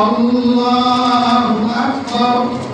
الله أكبر